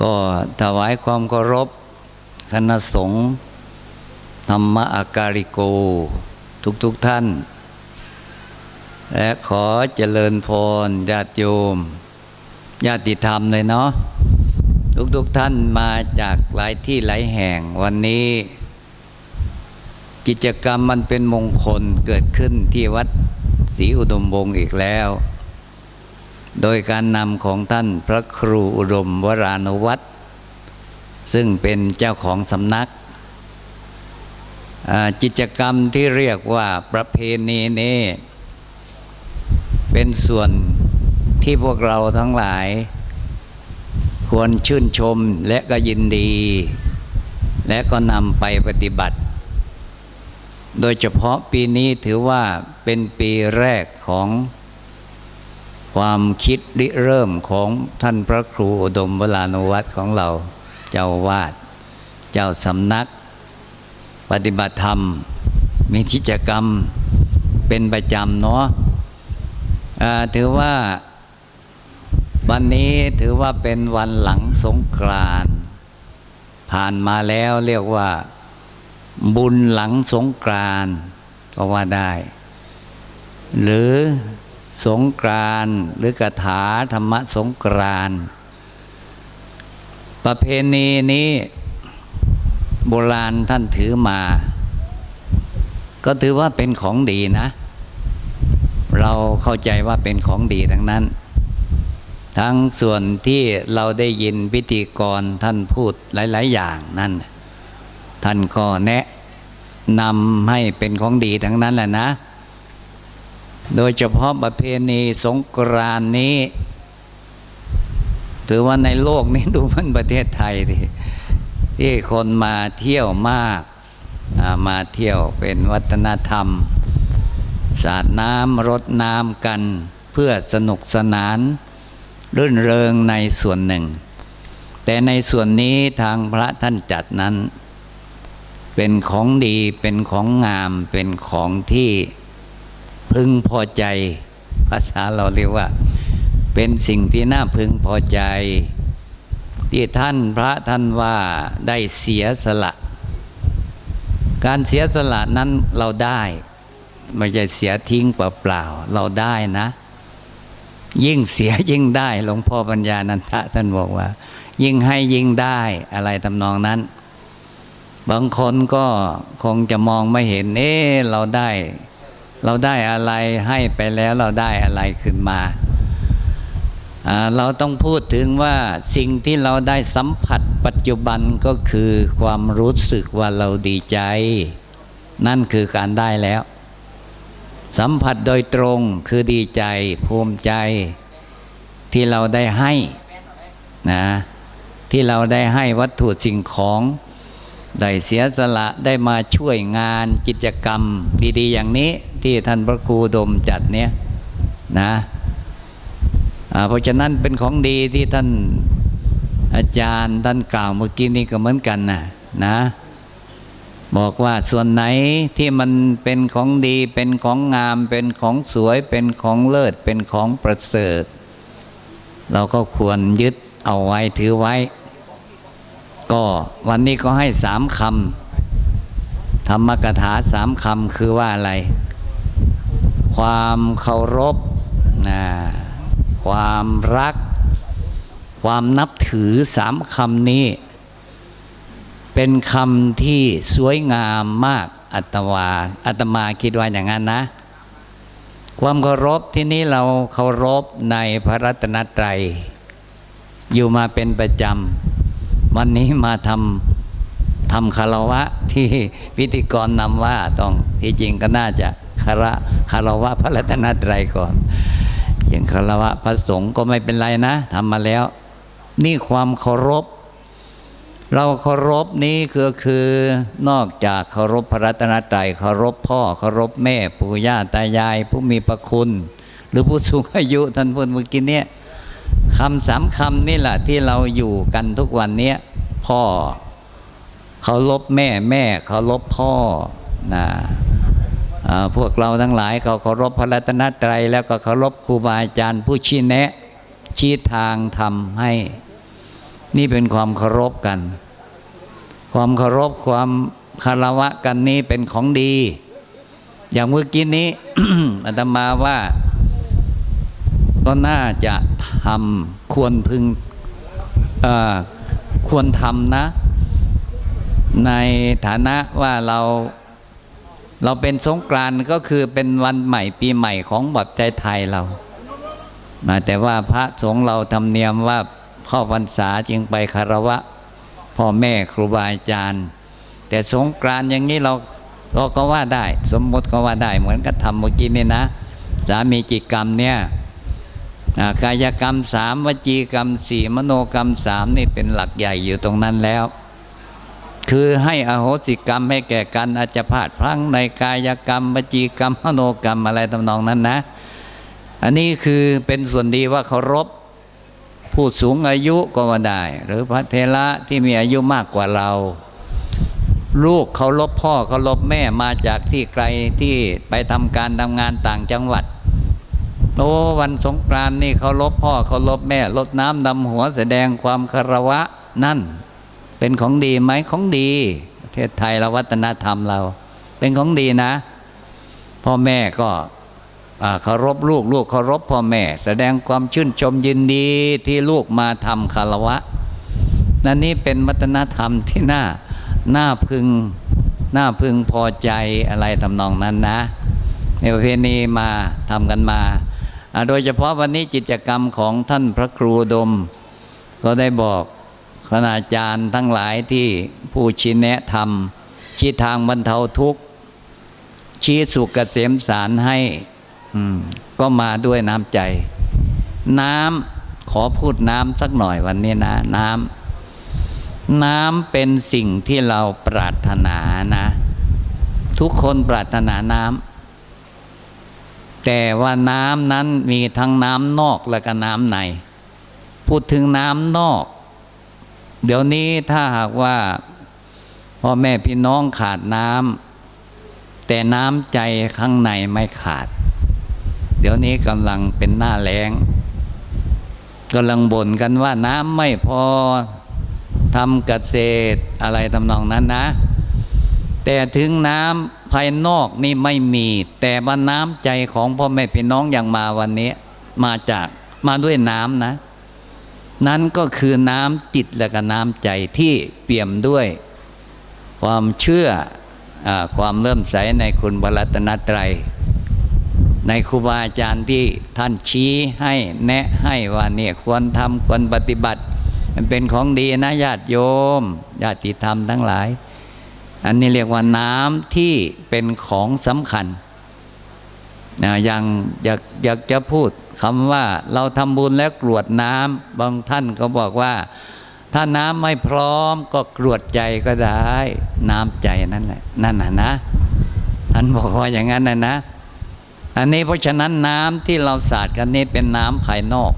ก็ถวายความเคารพคณะสงฆ์ธรรมอาการิโก ทุกๆทท่าน และขอเจริญพรญาติโยม ญาติธรรมเลยเนาะทุกๆทท่านมาจากหลายที่หลายแห่งวันนี้ กิจกรรมมันเป็นมงคลเกิดขึ้นที่วัดศรีอุดมวงศ์อีกแล้ว โดยการนำของท่านพระครูอุดมวรานุวัตรซึ่งเป็นเจ้าของสำนักกิจกรรมที่เรียกว่าประเพณีนี้เป็นส่วนที่พวกเราทั้งหลาย ควรชื่นชมและก็ยินดี และก็นำไปปฏิบัติ โดยเฉพาะปีนี้ถือว่าเป็นปีแรกของ ความคิดริเริ่มของท่านพระครูอุดมวรานุวัตรของเราเจ้าวาด เจ้าสำนัก ปฏิบัติธรรม มีกิจกรรมเป็นประจำเนาะถือว่าวันนี้ถือว่าเป็นวันหลังสงกรานผ่านมาแล้วเรียกว่าบุญหลังสงกรานก็ว่าได้ หรือ สงกรานหรือกถาธรรมะสงกรานประเพณีนี้โบราณท่านถือมา ก็ถือว่าเป็นของดีนะ เราเข้าใจว่าเป็นของดีทั้งนั้น ทั้งส่วนที่เราได้ยินพิธีกรท่านพูดหลาย ๆ อย่างนั่น ท่านก็แนะนำให้เป็นของดีทั้งนั้นแหละนะ โดยเฉพาะประเพณีสงกรานนี้ ถือว่าในโลกนี้ดูเหมันประเทศไทยที่ที่คนมาเที่ยวมากมาเที่ยวเป็นวัฒนธรรม สาดน้ำรดน้ำกันเพื่อสนุกสนาน รื่นเริงในส่วนหนึ่ง แต่ในส่วนนี้ทางพระท่านจัดนั้น เป็นของดีเป็นของงามเป็นของที่ พึงพอใจ ภาษาเราเรียกว่า เป็นสิ่งที่น่าพึงพอใจ ที่ท่านพระท่านว่าได้เสียสละ การเสียสละนั้นเราได้ไม่ใช่เสียทิ้งเปล่าๆเราได้นะ ยิ่งเสียยิ่งได้หลวงพ่อปัญญานันทะท่านบอกว่า ยิ่งให้ยิ่งได้อะไรทำนองนั้น บางคนก็คงจะมองไม่เห็นเอ๊เราได้ เราได้อะไรให้ไปแล้วเราได้อะไรขึ้นมา เราต้องพูดถึงว่าสิ่งที่เราได้สัมผัสปัจจุบันก็คือความรู้สึกว่าเราดีใจ นั่นคือการได้แล้ว สัมผัสโดยตรงคือดีใจภูมิใจที่เราได้ให้นะที่เราได้ให้วัตถุสิ่งของ ได้เสียสละได้มาช่วยงานกิจกรรมดีๆอย่างนี้ที่ท่านพระครูดมจัดเนี่ยนะเพราะฉะนั้นเป็นของดีที่ท่านอาจารย์ท่านกล่าวเมื่อกี้นี้ก็เหมือนกันนะนะบอกว่าส่วนไหนที่มันเป็นของดีเป็นของงาม เป็นของสวยเป็นของเลิศเป็นของประเสริฐ เราก็ควรยึดเอาไว้ถือไว้ ก็วันนี้ก็ให้สามคำธรรมกถาสามคำคือว่าอะไร ความเคารพนะความรัก ความนับถือสามคำนี้ เป็นคำที่สวยงามมากอัตวาอัตมาคิดว่าอย่างนั้นนะ ความเคารพที่นี้เราเคารพในพระรัตนตรัย อยู่มาเป็นประจำ วันนี้มาทำทำคารวะที่พิธีกรนำว่าต้องที่จริงก็น่าจะคารวะคารวะพระรัตนตรัยก่อนอย่างคารวะพระสงฆ์ก็ไม่เป็นไรนะทำมาแล้ว นี่ความเคารพ เราเคารพนี้ก็คือนอกจากเคารพพระรัตนตรัยเคารพพ่อเคารพแม่ปู่ย่าตายาย ผู้มีพระคุณ หรือผู้สูงอายุท่านพูดเมื่อกี้เนี่ย คำสามคำนี่แหละที่เราอยู่กันทุกวันนี้พ่อเคารพแม่แม่เคารพพ่อนะพวกเราทั้งหลายเขาเคารพพระรัตนตรัยแล้วก็เคารพครูบาอาจารย์ผู้ชี้แนะ ชี้ทางทำให้ นี่เป็นความเคารพกัน ความเคารพความคารวะกันนี้เป็นของดี อย่างเมื่อกี้นี้อาตมาว่าก็น่าจะท ทำควรพึงควรทำนะ ในฐานะว่าเรา เราเป็นสงกรานต์ก็คือเป็นวันใหม่ปีใหม่ของบัตรใจไทยเรามาแต่ว่าพระสงฆ์เราทำเนียมว่าเข้าพรรษาจึงไปคารวะพ่อแม่ครูบาอาจารย์ แต่สงกรานต์อย่างนี้เราเราก็ว่าได้ สมมติก็ว่าได้เหมือนกับทำเมื่อกี้นี่นะ สามีจิกรรมเนี่ย กายกรรมสามวจีกรรมสี่มโนกรรมสามนี่เป็นหลักใหญ่อยู่ตรงนั้นแล้ว คือให้อโหสิกรรมให้แก่กันอาจจะพลาดพลั้งในกายกรรมวจีกรรมมโนกรรมอะไรทำนองนั้นนะ อันนี้คือเป็นส่วนดีว่าเคารพผู้สูงอายุก็ว่าได้ หรือพระเทระที่มีอายุมากกว่าเรา ลูกเคารพพ่อเคารพแม่มาจากที่ไกลที่ไปทำการทำงานต่างจังหวัด โอ้วันสงกรานนี่เคารพพ่อเคารพแม่ลดน้ำดำหัวแสดงความคารวะนั่น เป็นของดีไหมของดี ประเทศไทยเราวัฒนธรรมเรา เป็นของดีนะ พ่อแม่ก็เคารพลูกลูกเคารพพ่อแม่ แสดงความชื่นชมยินดีที่ลูกมาทำคารวะนั่นนี่เป็นวัฒนธรรมที่น่าน่าพึงน่าพึงพอใจอะไรทำนองนั้นนะในประเพณีมาทำกันมา โดยเฉพาะวันนี้กิจกรรมของท่านพระครูดม ก็ได้บอกคณาจารย์ทั้งหลายที่ผู้ชี้แนะธรรม ชี้ทางบรรเทาทุกข์ชี้สุขเกษมสารให้ก็มาด้วยน้ำใจ น้ำขอพูดน้ำสักหน่อยวันนี้นะ น้ำน้ำเป็นสิ่งที่เราปรารถนานะ ทุกคนปรารถนาน้ำ แต่ว่าน้ำนั้นมีทั้งน้ำนอกและก็น้ำใน พูดถึงน้ำนอก เดี๋ยวนี้ถ้าหากว่าพ่อแม่พี่น้องขาดน้ำแต่น้ำใจข้างในไม่ขาด เดี๋ยวนี้กำลังเป็นหน้าแล้งกำลังบ่นกันว่าน้ำไม่พอทำเกษตรอะไรทำนองนั้นนะ แต่ถึงน้ำ ภายนอกนี่ไม่มี แต่ว่าน้ำใจของพ่อแม่พี่น้องอย่างมาวันนี้ มาจากมาด้วยน้ำนะ นั้นก็คือน้ำจิตและก็น้ำใจที่เปี่ยมด้วย ความเชื่ออความเริ่มใสในคุณบรัตนตรัย ในครูบาอาจารย์ที่ท่านชี้ให้แนะให้ว่าเนี่ยควรทำควรปฏิบัติ มันเป็นของดีนะญาติโยมญาติธรรมทั้งหลาย อันนี้เรียกว่าน้ำที่เป็นของสำคัญนะอย่างอยากอยากจะพูดคำว่าเราทำบุญแล้วกรวดน้ำบางท่านก็บอกว่า ถ้าน้ำไม่พร้อมก็กรวดใจก็ได้ น้ำใจนั่นแหละนั่นน่ะนะ ท่านบอกว่าอย่างนั้นนะนะ อันนี้เพราะฉะนั้นน้ำที่เราสาดกันนี่เป็นน้ำภายนอก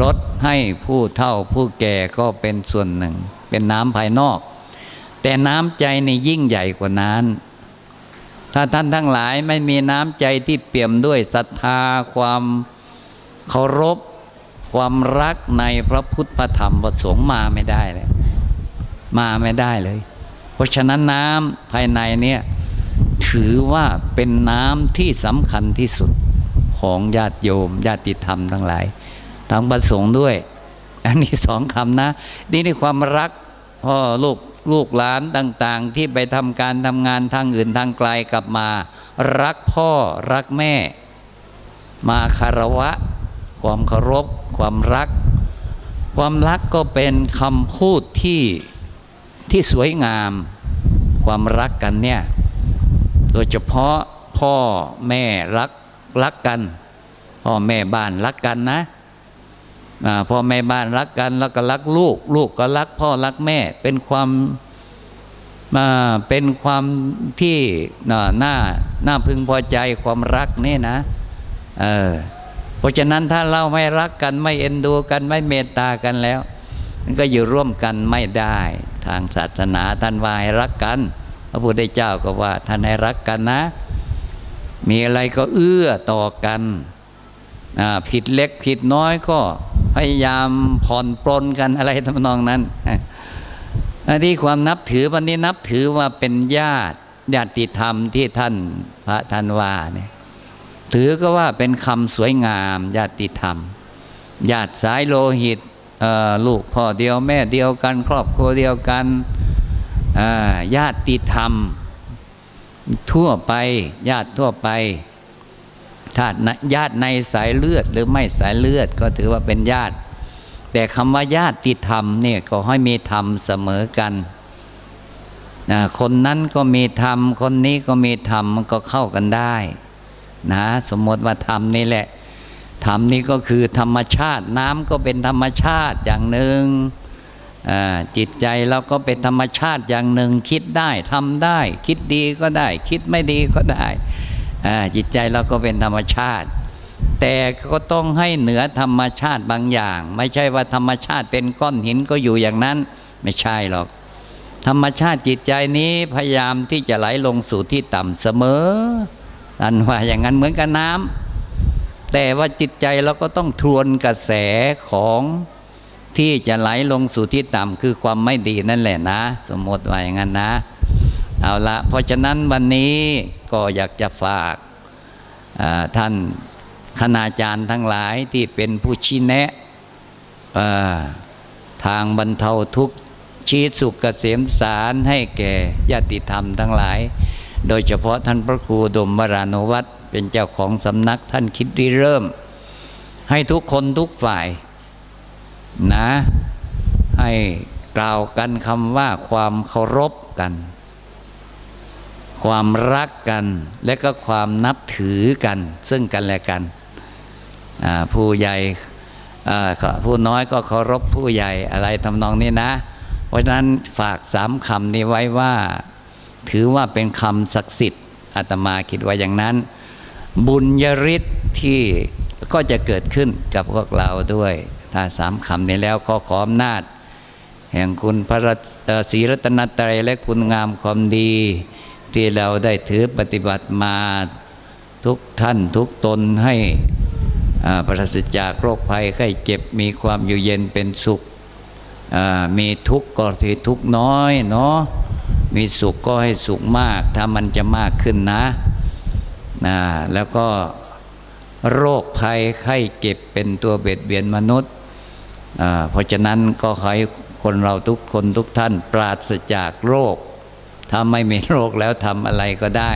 รดให้ผู้เฒ่าผู้แก่ก็เป็นส่วนหนึ่ง เป็นน้ำภายนอก แต่น้ำใจในยิ่งใหญ่กว่านั้น ถ้าท่านทั้งหลายไม่มีน้ำใจที่เปี่ยมด้วยศรัทธาความเคารพ ความรักในพระพุทธพระธรรมพระสงฆ์มาไม่ได้เลย มาไม่ได้เลย เพราะฉะนั้นน้ำภายในเนี่ยถือว่าเป็นน้ำที่สำคัญที่สุดของญาติโยม ญาติธรรมทั้งหลาย ทั้งประสงค์ด้วย อันนี้สองคำนะ นี่ในความรักพ่อลูก ลูกหลานต่างๆ ที่ไปทำการทำงานทางอื่นทางไกลกลับมา รักพ่อรักแม่ มาคารวะ ความเคารพ ความรัก ความรักก็เป็นคำพูดที่ที่สวยงาม ความรักกันเนี่ย โดยเฉพาะพ่อแม่รักรักกันพ่อแม่บ้านรักกันนะ พ่อแม่บ้านรักกันแล้วก็รักลูก ลูกก็รักพ่อรักแม่ เป็นความอ่าเป็นความที่น่าน่าน่าพึงพอใจความรักนี่นะเออเพราะฉะนั้นถ้าเราไม่รักกันไม่เอ็นดูกันไม่เมตตากันแล้วมันก็อยู่ร่วมกันไม่ได้ ทางศาสนาท่านว่าให้รักกัน พระพุทธเจ้าก็ว่าท่านให้รักกันนะ มีอะไรก็เอื้อต่อกันผิดเล็กผิดน้อยก็ พยายามผ่อนปลนกันอะไรทำนองนั้นอันที่ความนับถือวันนี้นับถือว่าเป็นญาติญาติธรรมที่ท่านพระท่านว่าเนี่ยถือก็ว่าเป็นคำสวยงาม ญาติธรรม ญาติสายโลหิตลูกพ่อเดียวแม่เดียวกัน ครอบครัวเดียวกันญาติธรรม ทั่วไปญาติทั่วไป ถ้าญาติในสายเลือดหรือไม่สายเลือดก็ถือว่าเป็นญาติ แต่คำว่าญาติธรรมเนี่ยก็ให้มีธรรมเสมอกันนะคนนั้นก็มีธรรม คนนี้ก็มีธรรมมันก็เข้ากันได้นะสมมติว่าธรรมนี่แหละธรรมนี่ก็คือธรรมชาติ น้ำก็เป็นธรรมชาติอย่างหนึ่งอ่าจิตใจเราก็เป็นธรรมชาติอย่างหนึ่ง คิดได้ทำได้ คิดดีก็ได้ คิดไม่ดีก็ได้ จิตใจเราก็เป็นธรรมชาติ แต่ก็ต้องให้เหนือธรรมชาติบางอย่าง ไม่ใช่ว่าธรรมชาติเป็นก้อนหินก็อยู่อย่างนั้น ไม่ใช่หรอก ธรรมชาติจิตใจนี้พยายามที่จะไหลลงสู่ที่ต่ำเสมออันว่าอย่างนั้นเหมือนกับน้ำแต่ว่าจิตใจเราก็ต้องทวนกระแสของที่จะไหลลงสู่ที่ต่ำคือความไม่ดีนั่นแหละนะ สมมติว่าอย่างนั้นนะ เอาละเพราะฉะนั้นวันนี้ก็อยากจะฝากท่านคณาจารย์ทั้งหลายที่เป็นผู้ชี้แนะทางบรรเทาทุกข์ชี้สุขเกษมสารให้แก่ญาติธรรมทั้งหลาย โดยเฉพาะท่านพระครูดมวรานุวัตรเป็นเจ้าของสำนักท่านคิดริเริ่ม ให้ทุกคนทุกฝ่ายนะ ให้กล่าวกันคำว่าความเคารพกัน ความรักกันและก็ความนับถือกัน ซึ่งกันและกันผู้ใหญ่ผู้น้อยก็เคารพผู้ใหญ่อะไรทำนองนี้นะ เพราะฉะนั้นฝากสามคำนี้ไว้ว่า ถือว่าเป็นคำศักดิ์สิทธิ์อาตมาคิดว่าอย่างนั้น บุญยริศที่ก็จะเกิดขึ้นกับพวกเราด้วย ถ้าสามคำนี้แล้วขอขออำนาจ แห่งคุณพระศรีรัตนตรัยและคุณงามความดี ที่เราได้ถือปฏิบัติมาทุกท่านทุกตนให้ปราศจากโรคภัยไข้เจ็บมีความอยู่เย็นเป็นสุข มีทุกข์ก็ที่ทุกข์น้อยเนาะมีสุขก็ให้สุขมาก ถ้ามันจะมากขึ้นนะนะแล้วก็โรคภัยไข้เจ็บเป็นตัวเบียดเบียนมนุษย์ เพราะฉะนั้นก็ขอให้คนเราทุกคนทุกท่านปราศจากโรค ถ้าไม่มีโรคแล้วทำอะไรก็ได้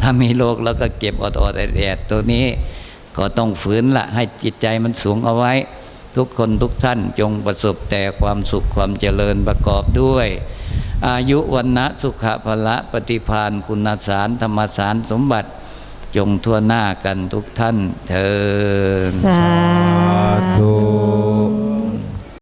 ถ้ามีโรคแล้วก็เก็บอดอดแอดแอดตัวนี้ก็ต้องฝืนละให้จิตใจมันสูงเอาไว้ ทุกคนทุกท่านจงประสบแต่ความสุขความเจริญประกอบด้วย อายุวันนะสุขภละปฏิพานคุณสารธรรมสารสมบัติจงทั่วหน้ากันทุกท่านเธอสาธุ